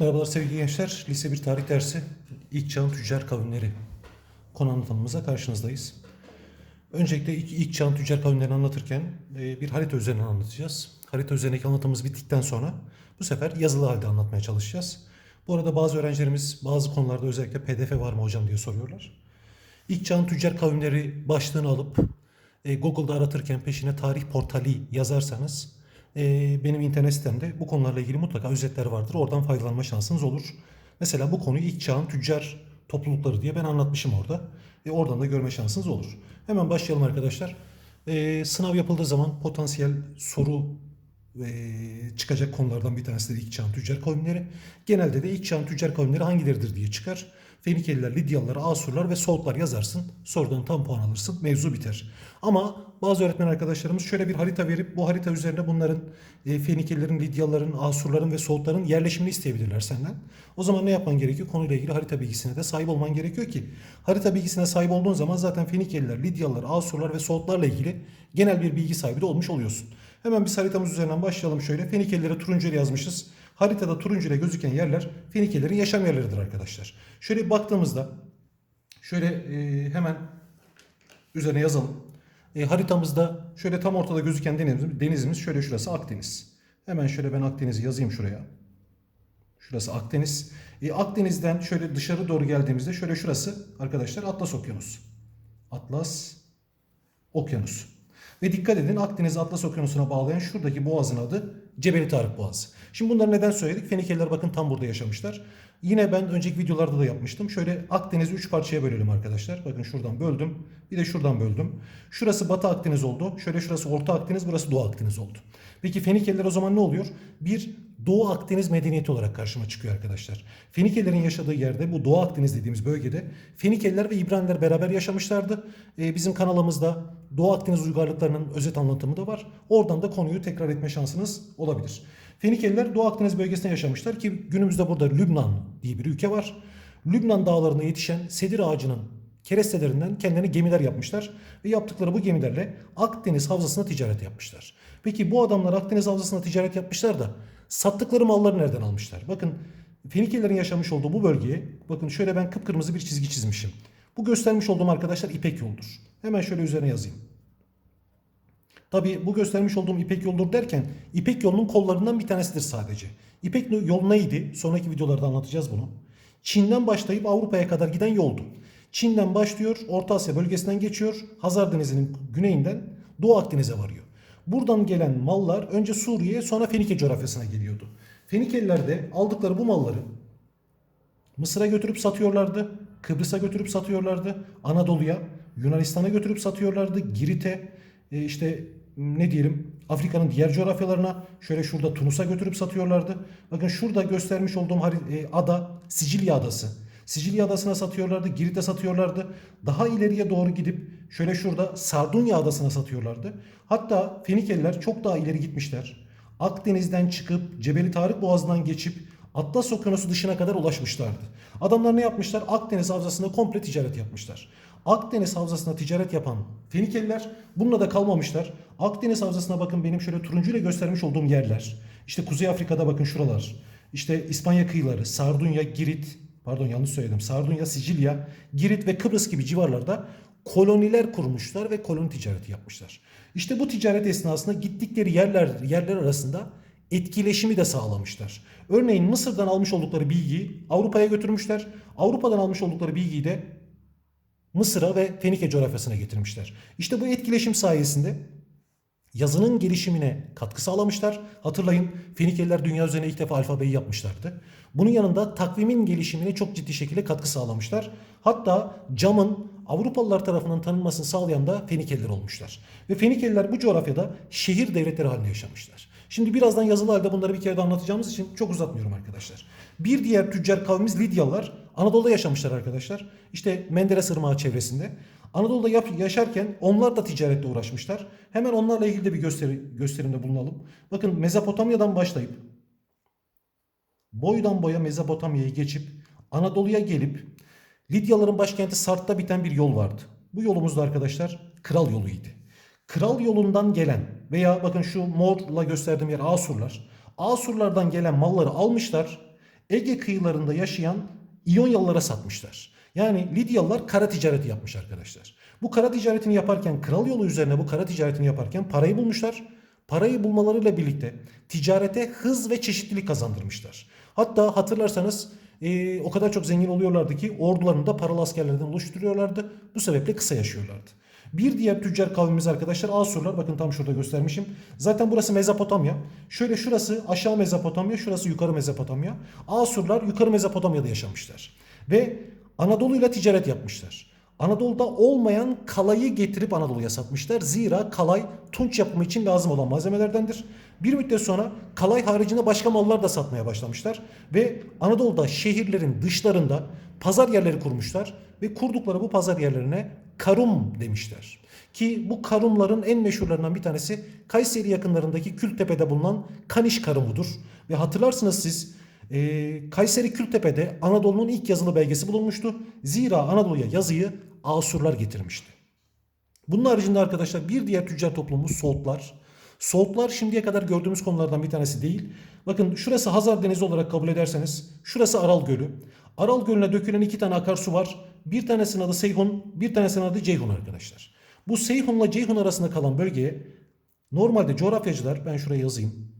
Merhabalar sevgili gençler. Lise 1 tarih dersi İlk Çağın Tüccar Kavimleri konu anlatımımıza karşınızdayız. Öncelikle ilk, ilk çağın tüccar kavimlerini anlatırken e, bir harita üzerinden anlatacağız. Harita üzerindeki anlatımımız bittikten sonra bu sefer yazılı halde anlatmaya çalışacağız. Bu arada bazı öğrencilerimiz bazı konularda özellikle pdf var mı hocam diye soruyorlar. İlk çağın tüccar kavimleri başlığını alıp e, Google'da aratırken peşine tarih portali yazarsanız benim internet sitemde bu konularla ilgili mutlaka özetler vardır. Oradan faydalanma şansınız olur. Mesela bu konuyu ilk çağın tüccar toplulukları diye ben anlatmışım orada. E, oradan da görme şansınız olur. Hemen başlayalım arkadaşlar. E, sınav yapıldığı zaman potansiyel soru e, çıkacak konulardan bir tanesi de ilk çağın tüccar kavimleri. Genelde de ilk çağın tüccar kavimleri hangileridir diye çıkar. Fenikeliler, Lidyalılar, Asurlar ve Soğutlar yazarsın. Sorudan tam puan alırsın. Mevzu biter. Ama bazı öğretmen arkadaşlarımız şöyle bir harita verip bu harita üzerine bunların e, Fenikelilerin, Lidyalıların, Asurların ve Soğutların yerleşimini isteyebilirler senden. O zaman ne yapman gerekiyor? Konuyla ilgili harita bilgisine de sahip olman gerekiyor ki harita bilgisine sahip olduğun zaman zaten Fenikeliler, Lidyalılar, Asurlar ve Soğutlarla ilgili genel bir bilgi sahibi de olmuş oluyorsun. Hemen biz haritamız üzerinden başlayalım şöyle. Fenikelilere turuncu ile yazmışız. Haritada turuncu ile gözüken yerler Fenikelilerin yaşam yerleridir arkadaşlar. Şöyle baktığımızda şöyle e, hemen üzerine yazalım. E, haritamızda şöyle tam ortada gözüken denizimiz, denizimiz şöyle şurası Akdeniz. Hemen şöyle ben Akdeniz'i yazayım şuraya. Şurası Akdeniz. E, Akdeniz'den şöyle dışarı doğru geldiğimizde şöyle şurası arkadaşlar Atlas Okyanusu. Atlas Okyanus. Ve dikkat edin Akdeniz Atlas Okyanusu'na bağlayan şuradaki boğazın adı Cebeli Tarık Boğazı. Şimdi bunları neden söyledik? Fenikeliler bakın tam burada yaşamışlar. Yine ben önceki videolarda da yapmıştım. Şöyle Akdeniz'i 3 parçaya bölelim arkadaşlar. Bakın şuradan böldüm. Bir de şuradan böldüm. Şurası Batı Akdeniz oldu. Şöyle şurası Orta Akdeniz, burası Doğu Akdeniz oldu. Peki Fenikeliler o zaman ne oluyor? Bir Doğu Akdeniz medeniyeti olarak karşıma çıkıyor arkadaşlar. Fenikelilerin yaşadığı yerde bu Doğu Akdeniz dediğimiz bölgede Fenikeliler ve İbraniler beraber yaşamışlardı. Ee, bizim kanalımızda Doğu Akdeniz uygarlıklarının özet anlatımı da var. Oradan da konuyu tekrar etme şansınız olabilir. Fenikeliler Doğu Akdeniz bölgesinde yaşamışlar ki günümüzde burada Lübnan diye bir ülke var. Lübnan dağlarında yetişen sedir ağacının kerestelerinden kendilerine gemiler yapmışlar ve yaptıkları bu gemilerle Akdeniz havzasına ticaret yapmışlar. Peki bu adamlar Akdeniz havzasına ticaret yapmışlar da sattıkları malları nereden almışlar? Bakın Fenikelilerin yaşamış olduğu bu bölgeye bakın şöyle ben kıpkırmızı bir çizgi çizmişim. Bu göstermiş olduğum arkadaşlar İpek yoldur. Hemen şöyle üzerine yazayım. Tabi bu göstermiş olduğum İpek yoldur derken İpek yolunun kollarından bir tanesidir sadece. İpek yolu neydi? Sonraki videolarda anlatacağız bunu. Çin'den başlayıp Avrupa'ya kadar giden yoldu. Çin'den başlıyor, Orta Asya bölgesinden geçiyor, Hazar Denizi'nin güneyinden Doğu Akdeniz'e varıyor. Buradan gelen mallar önce Suriye sonra Fenike coğrafyasına geliyordu. Fenikeliler de aldıkları bu malları Mısır'a götürüp satıyorlardı, Kıbrıs'a götürüp satıyorlardı, Anadolu'ya, Yunanistan'a götürüp satıyorlardı, Girit'e, e, işte ne diyelim Afrika'nın diğer coğrafyalarına şöyle şurada Tunus'a götürüp satıyorlardı. Bakın şurada göstermiş olduğum e, ada Sicilya adası. Sicilya adasına satıyorlardı, Girit'e satıyorlardı. Daha ileriye doğru gidip şöyle şurada Sardunya adasına satıyorlardı. Hatta Fenikeliler çok daha ileri gitmişler. Akdeniz'den çıkıp Cebeli Tarık Boğazı'ndan geçip Atlas Okyanusu dışına kadar ulaşmışlardı. Adamlar ne yapmışlar? Akdeniz havzasında komple ticaret yapmışlar. Akdeniz havzasında ticaret yapan Fenikeliler bununla da kalmamışlar. Akdeniz havzasına bakın benim şöyle turuncuyla göstermiş olduğum yerler. İşte Kuzey Afrika'da bakın şuralar. İşte İspanya kıyıları, Sardunya, Girit, pardon yanlış söyledim. Sardunya, Sicilya, Girit ve Kıbrıs gibi civarlarda koloniler kurmuşlar ve koloni ticareti yapmışlar. İşte bu ticaret esnasında gittikleri yerler yerler arasında etkileşimi de sağlamışlar. Örneğin Mısır'dan almış oldukları bilgiyi Avrupa'ya götürmüşler. Avrupa'dan almış oldukları bilgiyi de Mısır'a ve Fenike coğrafyasına getirmişler. İşte bu etkileşim sayesinde yazının gelişimine katkı sağlamışlar. Hatırlayın Fenikeliler dünya üzerine ilk defa alfabeyi yapmışlardı. Bunun yanında takvimin gelişimine çok ciddi şekilde katkı sağlamışlar. Hatta camın Avrupalılar tarafından tanınmasını sağlayan da Fenikeliler olmuşlar. Ve Fenikeliler bu coğrafyada şehir devletleri halinde yaşamışlar. Şimdi birazdan yazılı halde bunları bir kere de anlatacağımız için çok uzatmıyorum arkadaşlar. Bir diğer tüccar kavmimiz Lidyalılar Anadolu'da yaşamışlar arkadaşlar. İşte Menderes Irmağı çevresinde. Anadolu'da yaşarken onlar da ticaretle uğraşmışlar. Hemen onlarla ilgili de bir gösteri, gösterimde bulunalım. Bakın Mezopotamya'dan başlayıp boydan boya Mezopotamya'yı geçip Anadolu'ya gelip Lidyaların başkenti Sart'ta biten bir yol vardı. Bu yolumuz da arkadaşlar kral yoluydu. Kral yolundan gelen veya bakın şu morla gösterdiğim yer Asurlar. Asurlardan gelen malları almışlar. Ege kıyılarında yaşayan İyonyalılara satmışlar. Yani Lidyalılar kara ticareti yapmış arkadaşlar. Bu kara ticaretini yaparken kral yolu üzerine bu kara ticaretini yaparken parayı bulmuşlar. Parayı bulmalarıyla birlikte ticarete hız ve çeşitlilik kazandırmışlar. Hatta hatırlarsanız e, o kadar çok zengin oluyorlardı ki ordularını da paralı askerlerden oluşturuyorlardı. Bu sebeple kısa yaşıyorlardı. Bir diğer tüccar kavmimiz arkadaşlar Asurlar. Bakın tam şurada göstermişim. Zaten burası Mezopotamya. Şöyle şurası aşağı Mezopotamya, şurası yukarı Mezopotamya. Asurlar yukarı Mezopotamya'da yaşamışlar. Ve Anadolu'yla ticaret yapmışlar. Anadolu'da olmayan kalayı getirip Anadolu'ya satmışlar. Zira kalay tunç yapımı için lazım olan malzemelerdendir. Bir müddet sonra kalay haricinde başka mallar da satmaya başlamışlar. Ve Anadolu'da şehirlerin dışlarında pazar yerleri kurmuşlar. Ve kurdukları bu pazar yerlerine karum demişler. Ki bu karumların en meşhurlarından bir tanesi Kayseri yakınlarındaki Kültepe'de bulunan Kaniş Karumu'dur. Ve hatırlarsınız siz e, Kayseri Kültepe'de Anadolu'nun ilk yazılı belgesi bulunmuştu. Zira Anadolu'ya yazıyı Asurlar getirmişti. Bunun haricinde arkadaşlar bir diğer tüccar toplumumuz Soğutlar. Soğutlar şimdiye kadar gördüğümüz konulardan bir tanesi değil. Bakın şurası Hazar Denizi olarak kabul ederseniz şurası Aral Gölü. Aral Gölü'ne dökülen iki tane akarsu var. Bir tanesinin adı Seyhun, bir tanesinin adı Ceyhun arkadaşlar. Bu Seyhun'la Ceyhun arasında kalan bölgeye normalde coğrafyacılar ben şuraya yazayım.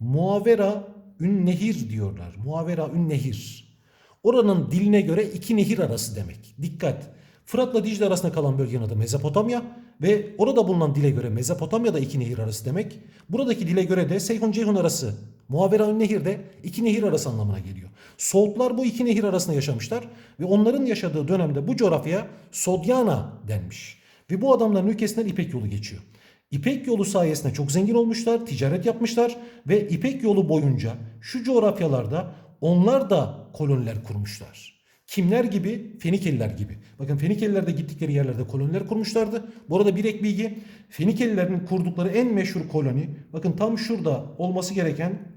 Muavera ün nehir diyorlar. Muavera ün nehir. Oranın diline göre iki nehir arası demek. Dikkat. Fırat'la Dicle arasında kalan bölgenin adı Mezopotamya ve orada bulunan dile göre Mezopotamya'da iki nehir arası demek. Buradaki dile göre de Seyhun Ceyhun arası Muavera ün nehir de iki nehir arası anlamına geliyor. Soğutlar bu iki nehir arasında yaşamışlar ve onların yaşadığı dönemde bu coğrafyaya Sodyana denmiş. Ve bu adamların ülkesinden İpek yolu geçiyor. İpek yolu sayesinde çok zengin olmuşlar, ticaret yapmışlar ve İpek yolu boyunca şu coğrafyalarda onlar da koloniler kurmuşlar. Kimler gibi? Fenikeliler gibi. Bakın Fenikeliler de gittikleri yerlerde koloniler kurmuşlardı. Bu arada bir ek bilgi. Fenikelilerin kurdukları en meşhur koloni bakın tam şurada olması gereken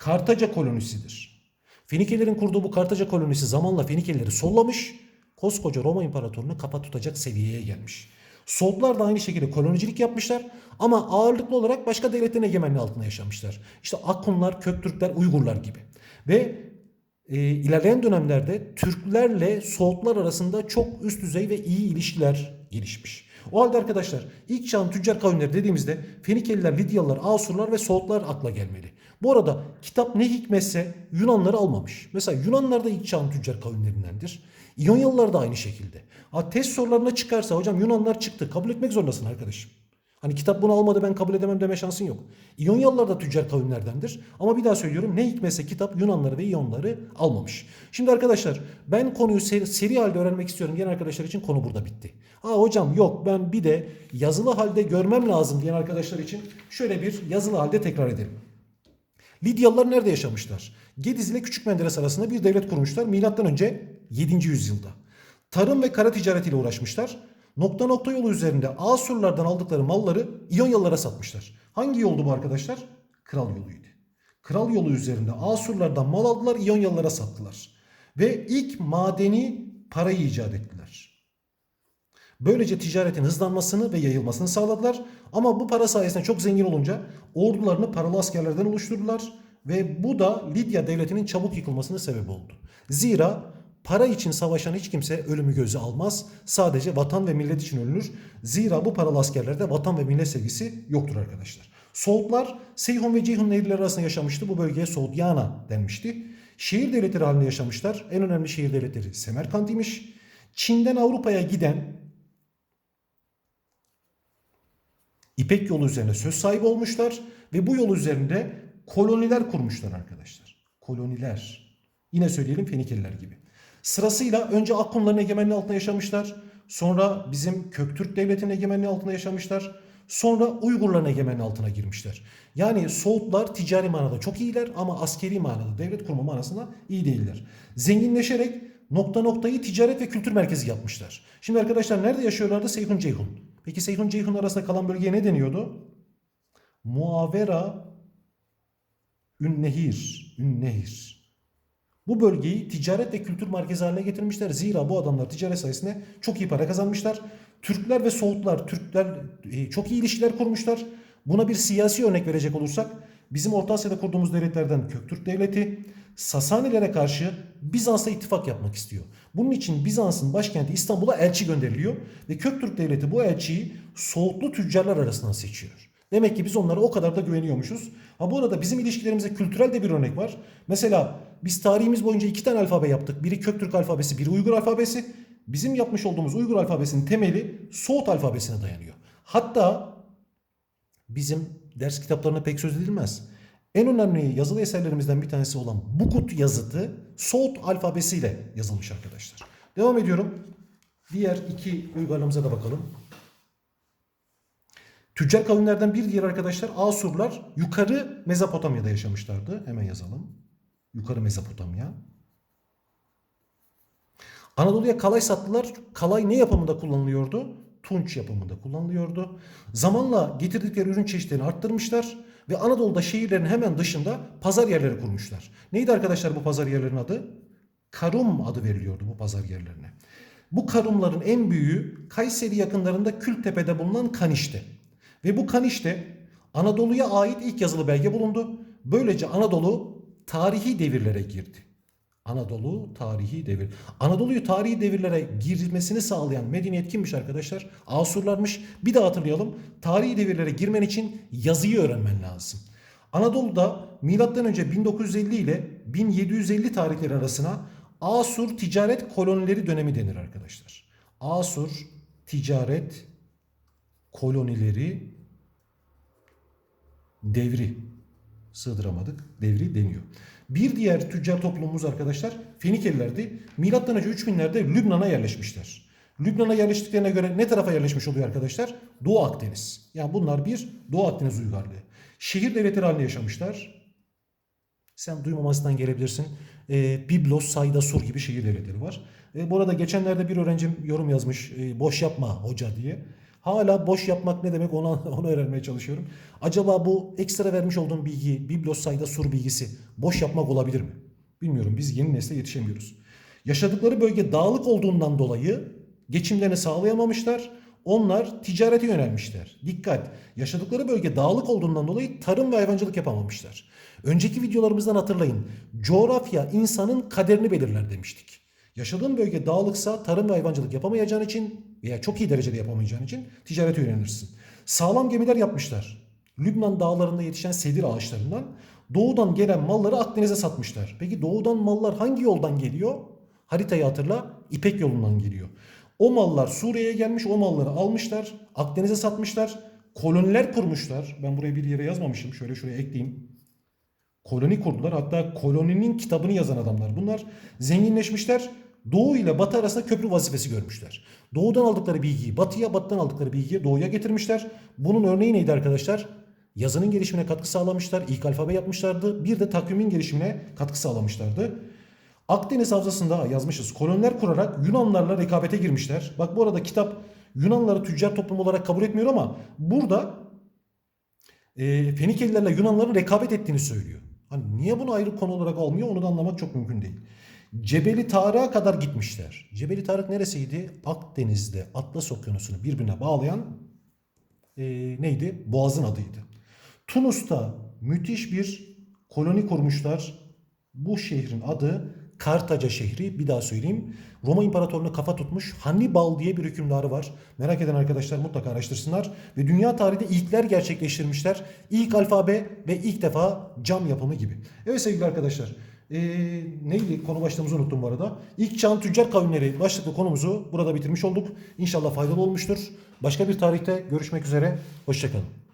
Kartaca kolonisidir. Fenikelilerin kurduğu bu Kartaca kolonisi zamanla Fenikelileri sollamış. Koskoca Roma İmparatorluğunu kafa tutacak seviyeye gelmiş. Soğutlar da aynı şekilde kolonicilik yapmışlar ama ağırlıklı olarak başka devletlerin egemenliği altında yaşamışlar. İşte Akunlar, Köktürkler, Uygurlar gibi. Ve e, ilerleyen dönemlerde Türklerle Soğutlar arasında çok üst düzey ve iyi ilişkiler gelişmiş. O halde arkadaşlar ilk çağın tüccar kavimleri dediğimizde Fenikeliler, Lidyalılar, Asurlar ve Soğutlar akla gelmeli. Bu arada kitap ne hikmetse Yunanları almamış. Mesela Yunanlar da ilk çağın tüccar kavimlerindendir. İyonyalılar da aynı şekilde. Ha, test sorularına çıkarsa hocam Yunanlar çıktı. Kabul etmek zorundasın arkadaşım. Hani kitap bunu almadı ben kabul edemem deme şansın yok. İyonyalılar da tüccar kavimlerdendir. Ama bir daha söylüyorum ne hikmetse kitap Yunanları ve İyonları almamış. Şimdi arkadaşlar ben konuyu seri, seri halde öğrenmek istiyorum diyen arkadaşlar için konu burada bitti. Aa hocam yok ben bir de yazılı halde görmem lazım diyen arkadaşlar için şöyle bir yazılı halde tekrar edelim. Lidyalılar nerede yaşamışlar? Gediz ile Küçük Menderes arasında bir devlet kurmuşlar. Milattan önce 7. yüzyılda. Tarım ve kara ticaretiyle uğraşmışlar. Nokta nokta yolu üzerinde Asurlardan aldıkları malları İyonyalılara satmışlar. Hangi yoldu bu arkadaşlar? Kral yoluydu. Kral yolu üzerinde Asurlardan mal aldılar, İyonyalılara sattılar. Ve ilk madeni parayı icat ettiler. Böylece ticaretin hızlanmasını ve yayılmasını sağladılar. Ama bu para sayesinde çok zengin olunca ordularını paralı askerlerden oluşturdular. Ve bu da Lidya devletinin çabuk yıkılmasına sebep oldu. Zira para için savaşan hiç kimse ölümü göze almaz. Sadece vatan ve millet için ölünür. Zira bu paralı askerlerde vatan ve millet sevgisi yoktur arkadaşlar. Soğutlar Seyhun ve Ceyhun nehirleri arasında yaşamıştı. Bu bölgeye Soğutyana denmişti. Şehir devletleri halinde yaşamışlar. En önemli şehir devletleri Semerkant imiş. Çin'den Avrupa'ya giden İpek yolu üzerine söz sahibi olmuşlar ve bu yol üzerinde koloniler kurmuşlar arkadaşlar. Koloniler. Yine söyleyelim Fenikeliler gibi. Sırasıyla önce Akkumların egemenliği altında yaşamışlar. Sonra bizim Köktürk devletinin egemenliği altında yaşamışlar. Sonra Uygurların egemenliği altına girmişler. Yani Soğutlar ticari manada çok iyiler ama askeri manada devlet kurma manasında iyi değiller. Zenginleşerek nokta noktayı ticaret ve kültür merkezi yapmışlar. Şimdi arkadaşlar nerede yaşıyorlardı? Seyhun Ceyhun. Peki Seyhun Ceyhun arasında kalan bölgeye ne deniyordu? Muavera Ünnehir. Ünnehir. Bu bölgeyi ticaret ve kültür merkezi haline getirmişler. Zira bu adamlar ticaret sayesinde çok iyi para kazanmışlar. Türkler ve Soğutlar, Türkler e, çok iyi ilişkiler kurmuşlar. Buna bir siyasi örnek verecek olursak bizim Orta Asya'da kurduğumuz devletlerden Köktürk Devleti, Sasanilere karşı Bizans'la ittifak yapmak istiyor. Bunun için Bizans'ın başkenti İstanbul'a elçi gönderiliyor ve Köktürk Devleti bu elçiyi Soğutlu tüccarlar arasından seçiyor. Demek ki biz onlara o kadar da güveniyormuşuz. Ha bu arada bizim ilişkilerimize kültürel de bir örnek var. Mesela biz tarihimiz boyunca iki tane alfabe yaptık. Biri Köktürk alfabesi, biri Uygur alfabesi. Bizim yapmış olduğumuz Uygur alfabesinin temeli Soğut alfabesine dayanıyor. Hatta bizim ders kitaplarına pek söz edilmez. En önemli yazılı eserlerimizden bir tanesi olan Bukut yazıtı Soğut alfabesiyle yazılmış arkadaşlar. Devam ediyorum. Diğer iki uygarlığımıza da bakalım. Tüccar kavimlerden bir diğer arkadaşlar Asurlar yukarı Mezopotamya'da yaşamışlardı. Hemen yazalım. Yukarı Mezopotamya. Anadolu'ya kalay sattılar. Kalay ne yapımında kullanılıyordu? Tunç yapımında kullanılıyordu. Zamanla getirdikleri ürün çeşitlerini arttırmışlar ve Anadolu'da şehirlerin hemen dışında pazar yerleri kurmuşlar. Neydi arkadaşlar bu pazar yerlerinin adı? Karum adı veriliyordu bu pazar yerlerine. Bu karumların en büyüğü Kayseri yakınlarında Kültepe'de bulunan Kaniş'te. Ve bu Kaniş'te Anadolu'ya ait ilk yazılı belge bulundu. Böylece Anadolu tarihi devirlere girdi. Anadolu tarihi devir. Anadolu'yu tarihi devirlere girmesini sağlayan medeniyet kimmiş arkadaşlar? Asurlarmış. Bir daha hatırlayalım. Tarihi devirlere girmen için yazıyı öğrenmen lazım. Anadolu'da milattan önce 1950 ile 1750 tarihleri arasına Asur ticaret kolonileri dönemi denir arkadaşlar. Asur ticaret kolonileri devri sığdıramadık. Devri deniyor. Bir diğer tüccar toplumumuz arkadaşlar Fenikelilerdi. Milattan önce 3000'lerde Lübnan'a yerleşmişler. Lübnan'a yerleştiklerine göre ne tarafa yerleşmiş oluyor arkadaşlar? Doğu Akdeniz. Yani bunlar bir Doğu Akdeniz uygarlığı. Şehir devletleri halinde yaşamışlar. Sen duymamasından gelebilirsin. Ee, Biblos, Sayda, Sur gibi şehir devletleri var. Ee, bu arada geçenlerde bir öğrencim yorum yazmış. e, boş yapma hoca diye. Hala boş yapmak ne demek onu, onu öğrenmeye çalışıyorum. Acaba bu ekstra vermiş olduğum bilgi, Biblos, Sayda, Sur bilgisi boş yapmak olabilir mi? Bilmiyorum. Biz yeni nesle yetişemiyoruz. Yaşadıkları bölge dağlık olduğundan dolayı geçimlerini sağlayamamışlar. Onlar ticarete yönelmişler. Dikkat! Yaşadıkları bölge dağlık olduğundan dolayı tarım ve hayvancılık yapamamışlar. Önceki videolarımızdan hatırlayın. Coğrafya insanın kaderini belirler demiştik. Yaşadığın bölge dağlıksa tarım ve hayvancılık yapamayacağın için veya çok iyi derecede yapamayacağın için ticarete yönelirsin. Sağlam gemiler yapmışlar. Lübnan dağlarında yetişen sedir ağaçlarından doğudan gelen malları Akdeniz'e satmışlar. Peki doğudan mallar hangi yoldan geliyor? Haritayı hatırla. İpek yolundan geliyor. O mallar Suriye'ye gelmiş, o malları almışlar, Akdeniz'e satmışlar, koloniler kurmuşlar. Ben buraya bir yere yazmamışım. Şöyle şuraya ekleyeyim. Koloni kurdular. Hatta koloninin kitabını yazan adamlar. Bunlar zenginleşmişler. Doğu ile Batı arasında köprü vazifesi görmüşler. Doğudan aldıkları bilgiyi Batı'ya, Batı'dan aldıkları bilgiyi Doğu'ya getirmişler. Bunun örneği neydi arkadaşlar? Yazının gelişimine katkı sağlamışlar. İlk alfabe yapmışlardı. Bir de takvimin gelişimine katkı sağlamışlardı. Akdeniz Havzası'nda yazmışız. Koloniler kurarak Yunanlarla rekabete girmişler. Bak bu arada kitap Yunanları tüccar toplum olarak kabul etmiyor ama burada e, Fenikelilerle Yunanların rekabet ettiğini söylüyor. Hani niye bunu ayrı konu olarak almıyor onu da anlamak çok mümkün değil. Cebeli Tarık'a kadar gitmişler. Cebeli Tarık neresiydi? Akdeniz'de Atlas Okyanusu'nu birbirine bağlayan e, neydi? Boğaz'ın adıydı. Tunus'ta müthiş bir koloni kurmuşlar. Bu şehrin adı Kartaca şehri. Bir daha söyleyeyim. Roma İmparatorluğu'na kafa tutmuş Hannibal diye bir hükümdarı var. Merak eden arkadaşlar mutlaka araştırsınlar. Ve dünya tarihinde ilkler gerçekleştirmişler. İlk alfabe ve ilk defa cam yapımı gibi. Evet sevgili arkadaşlar. Ee, neydi? Konu başlığımızı unuttum bu arada. İlk çağın tüccar kavimleri başlıklı konumuzu burada bitirmiş olduk. İnşallah faydalı olmuştur. Başka bir tarihte görüşmek üzere. Hoşçakalın.